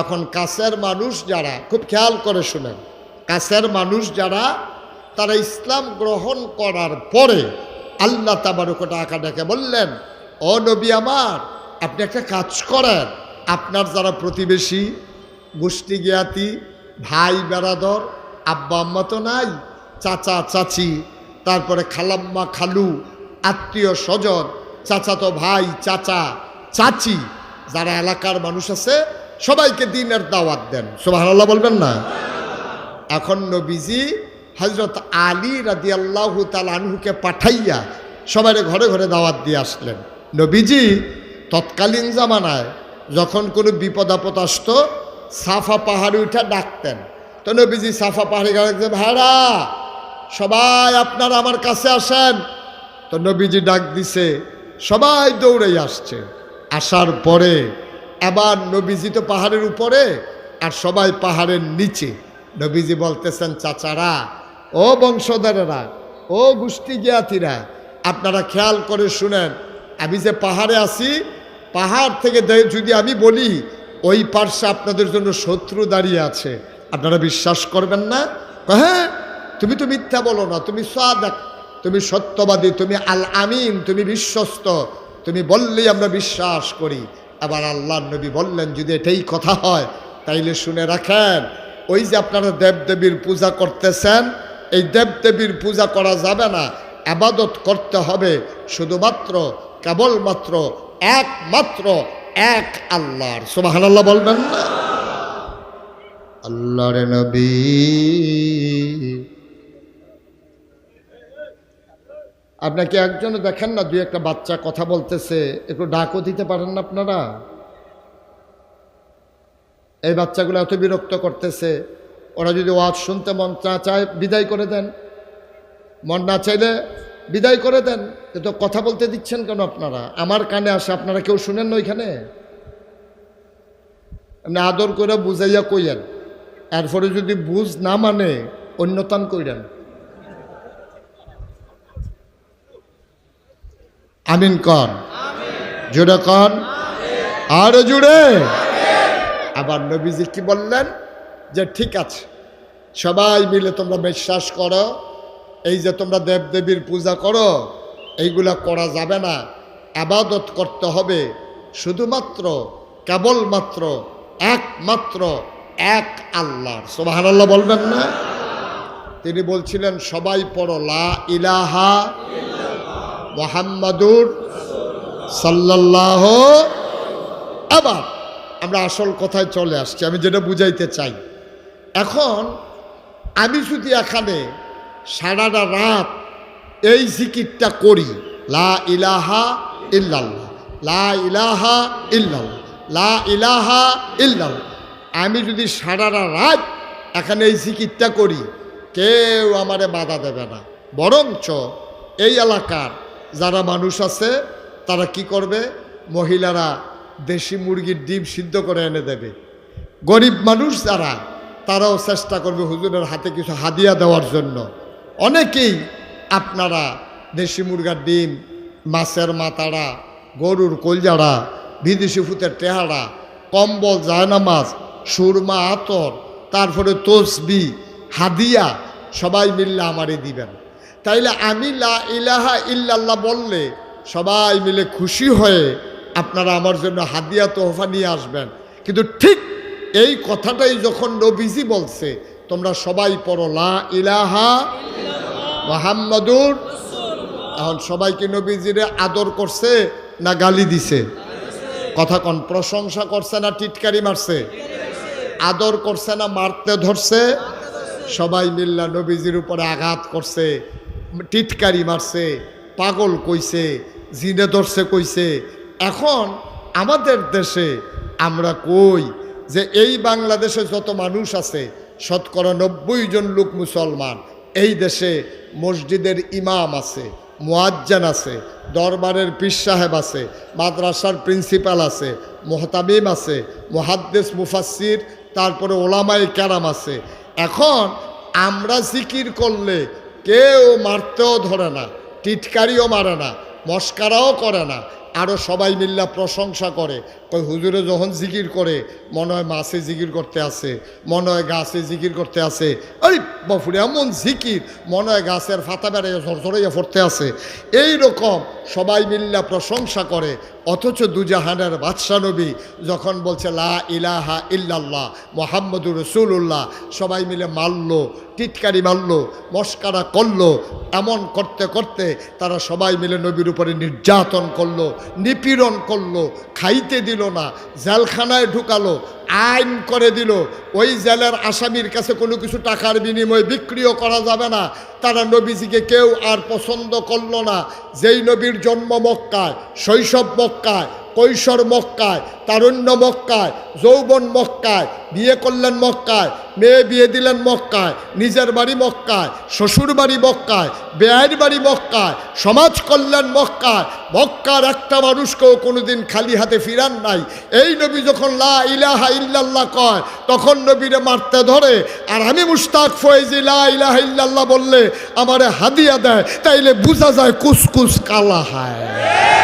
এখন কাছের মানুষ যারা, খুব খেয়াল করে শুনেন, কাছের মানুষ যারা, তারা ইসলাম গ্রহণ করার পরে আল্লাহ তাবারুকটা আঁকা ডেকে বললেন, ও নবী আমার, আপনি একটা কাজ করেন, আপনার যারা প্রতিবেশী, গোষ্ঠী জ্ঞাতি, ভাই বেড়াদর, আব্বা আম্মা তো নাই, চাচা চাচি, তারপরে খালাম্মা খালু, আত্মীয় স্বজন, চাচাতো ভাই চাচা চাচি, যারা এলাকার মানুষ আছে সবাইকে দিনের দাওয়াত দেন। সোবাহ বলবেন না? এখন নবীজি হজরত আলী রাদি আল্লাহ আনহুকে পাঠাইয়া সবাই ঘরে ঘরে দাওয়াত দিয়ে আসলেন। নবীজি তৎকালীন জামানায় যখন কোনো বিপদ আপদ আসতো, সাফা পাহাড়ে উঠে ডাকতেন। তো নবীজি সাফা পাহাড়ে গেলে ভাড়া সবাই আপনারা আমার কাছে আসেন। তো নবীজি ডাক দিছে, সবাই দৌড়ে আসছে। আসার পরে এবার নবীজি তো পাহাড়ের উপরে আর সবাই পাহাড়ের নিচে। নবীজি বলতেছেন, চাচারা, ও বংশধরেরা, ও গোষ্ঠী জ্ঞাতিরা, আপনারা খেয়াল করে শুনেন, আমি যে পাহাড়ে আছি, পাহাড় থেকে যদি আমি বলি, ওই পার্শ্বে আপনাদের জন্য শত্রু দাঁড়িয়ে আছে। আপনারা বিশ্বাস করবেন না? হ্যাঁ তুমি তো মিথ্যা বলো না, তুমি সাদাক, তুমি সত্যবাদী, তুমি আল আমিন, তুমি বিশ্বস্ত, তুমি বললেই আমরা বিশ্বাস করি। আবার আল্লাহ নবী বললেন, যদি এটাই কথা হয়, তাইলে শুনে রাখেন, ওই যে আপনারা দেবদেবীর পূজা করতেছেন, এই দেবদেবীর পূজা করা যাবে না, আবাদত করতে হবে শুধুমাত্র, কেবলমাত্র একমাত্র এক আল্লাহর। সুবাহান আল্লাহ বলবেন না? আল্লাহর নবী আপনাকে একজন দেখেন না, দুই একটা বাচ্চা কথা বলতেছে, একটু ডাকও দিতে পারেন না আপনারা? এই বাচ্চাগুলো এত বিরক্ত করতেছে, ওরা যদি ওয়াজ শুনতে মন চা চায়, বিদায় করে দেন। মন না চাইলে বিদায় করে দেন, কিন্তু কথা বলতে দিচ্ছেন কেন আপনারা? আমার কানে আসে, আপনারা কেউ শুনেন না ওইখানে? আপনি আদর করে বুঝাইয়া কইয়েন, এরপরে যদি বুঝ না মানে অন্যতান কইরেন। আমিন কন। জুড়ে কন। আরও জুড়ে আবার নবীজি কি বললেন? যে ঠিক আছে, সবাই মিলে তোমরা বিশ্বাস করো, এই যে তোমরা দেবদেবীর পূজা করো, এইগুলা করা যাবে না। আবাদত করতে হবে শুধুমাত্র, কেবলমাত্র, একমাত্র এক আল্লাহর। সোবাহান আল্লাহ বলবেন না? তিনি বলছিলেন, সবাই পড়ো, লা ইলাহা মোহাম্মদুর সাল্লাহ আবার আমরা আসল কথায় চলে আসছি, আমি যেটা বুঝাইতে চাই। এখন আমি যদি এখানে সারাটা রাত এই জিকিরটা করি, লা ইলাহা ইল্লাল্লাহ, লা ইলাহা ইল্লাল্লাহ, লা ইলাহা ইল্লাল্লাহ। আমি যদি সারাটা রাত এখানে এই জিকিরটা করি, কেউ আমারে বাধা দেবে না। বরঞ্চ এই এলাকার যারা মানুষ আছে, তারা কি করবে? মহিলারা দেশি মুরগির ডিম সিদ্ধ করে এনে দেবে। গরিব মানুষ যারা, তারাও চেষ্টা করবে হুজুরের হাতে কিছু হাদিয়া দেওয়ার জন্য। অনেকেই আপনারা দেশি মুরগার ডিম, মাছের মাথাড়া গরুর কলজাড়া বিদেশি ফুতের টেহারা, কম্বল, জায়নামাজ, সুরমা, আতর, তারপরে তসবি, হাদিয়া, সবাই মিললে আমারে দিবেন। তাইলে আমি লা ইলাহা ইল্লাল্লাহ বললে সবাই মিলে খুশি হয়ে আপনারা আমার জন্য হাদিয়া তোহফা নিয়ে আসবেন। কিন্তু ঠিক এই কথাটাই যখন নবীজি বলছে, তোমরা সবাই পড়ো লা ইলাহা মোহাম্মদুর এখন সবাইকে নবীজিরে আদর করছে না গালি দিছে? কথা কন, প্রশংসা করছে না টিটকারি মারছে? আদর করছে না মারতে ধরছে? সবাই মিল্লা নবীজির উপরে আঘাত করছে। টিটকারি মারছে, পাগল কইছে, জিনে ধরছে কইছে। এখন আমাদের দেশে আমরা কই যে এই বাংলাদেশে যত মানুষ আছে, শতকরা নব্বই জন লোক মুসলমান, এই দেশে মসজিদের ইমাম আছে, মোয়াজ্জান আছে, দরবারের পীর সাহেব আছে, মাদ্রাসার প্রিন্সিপাল আছে, মোহতামিম আছে, মোহাদ্দেস মুফাসির তারপরে ওলামাই ক্যারাম আছে। এখন আমরা জিকির করলে কেউ মারতেও ধরে না, টিটকারিও মারে না, মস্কারাও করে না। আরও সবাই মিল্লা প্রশংসা করে কই হুজুরে যখন জিকির করে, মনে হয় মাছে জিকির করতে আছে, মনে হয় গাছে জিকির করতে আছে। এই বাফুরে এমন জিকির মনে হয় গাছের ফাতা বেড়ে ঝরঝরাইয়া পড়তে আসে এই রকম সবাই মিল্লা প্রশংসা করে, অথচ দুজাহানের বাদশা নবী যখন বলছে, লা ইলাহা ইল্লাল্লাহ মোহাম্মদুর রসুল্লাহ সবাই মিলে মারল, টিটকারি মারল, মস্কারা করল, এমন করতে করতে তারা সবাই মিলে নবীর উপরে নির্যাতন করল, নিপীড়ন করল, খাইতে দিল না, জেলখানায় ঢুকালো আইন করে দিল, ওই জেলের আসামির কাছে কোনো কিছু টাকার বিনিময়ে বিক্রিও করা যাবে না। তারা নবীজিকে কেউ আর পছন্দ করল না। যেই নবীর জন্ম মক্কায়, শৈশব মক্কায় কৈশোর মক্কায়, তারুণ্য মক্কায়, যৌবন মক্কায়, বিয়ে করলেন মক্কায়, মেয়ে বিয়ে দিলেন মক্কায়, নিজের বাড়ি মক্কায়, শ্বশুর বাড়ি মক্কায়, বেআইন বাড়ি মক্কায়, সমাজ কল্যাণ মক্কায়, মক্কার একটা মানুষকেও কোনোদিন খালি হাতে ফিরান নাই। এই নবী যখন লা ইলাহা ইল্লাল্লাহ কয়, তখন নবীরে মারতে ধরে। আর আমি মুস্তাক ফয়েজি, লা ইলাহা ইল্লাল্লাহ বললে, আমারে হাদিয়া দেয়, তাইলে বোঝা যায় কুসকুস কালা হায়।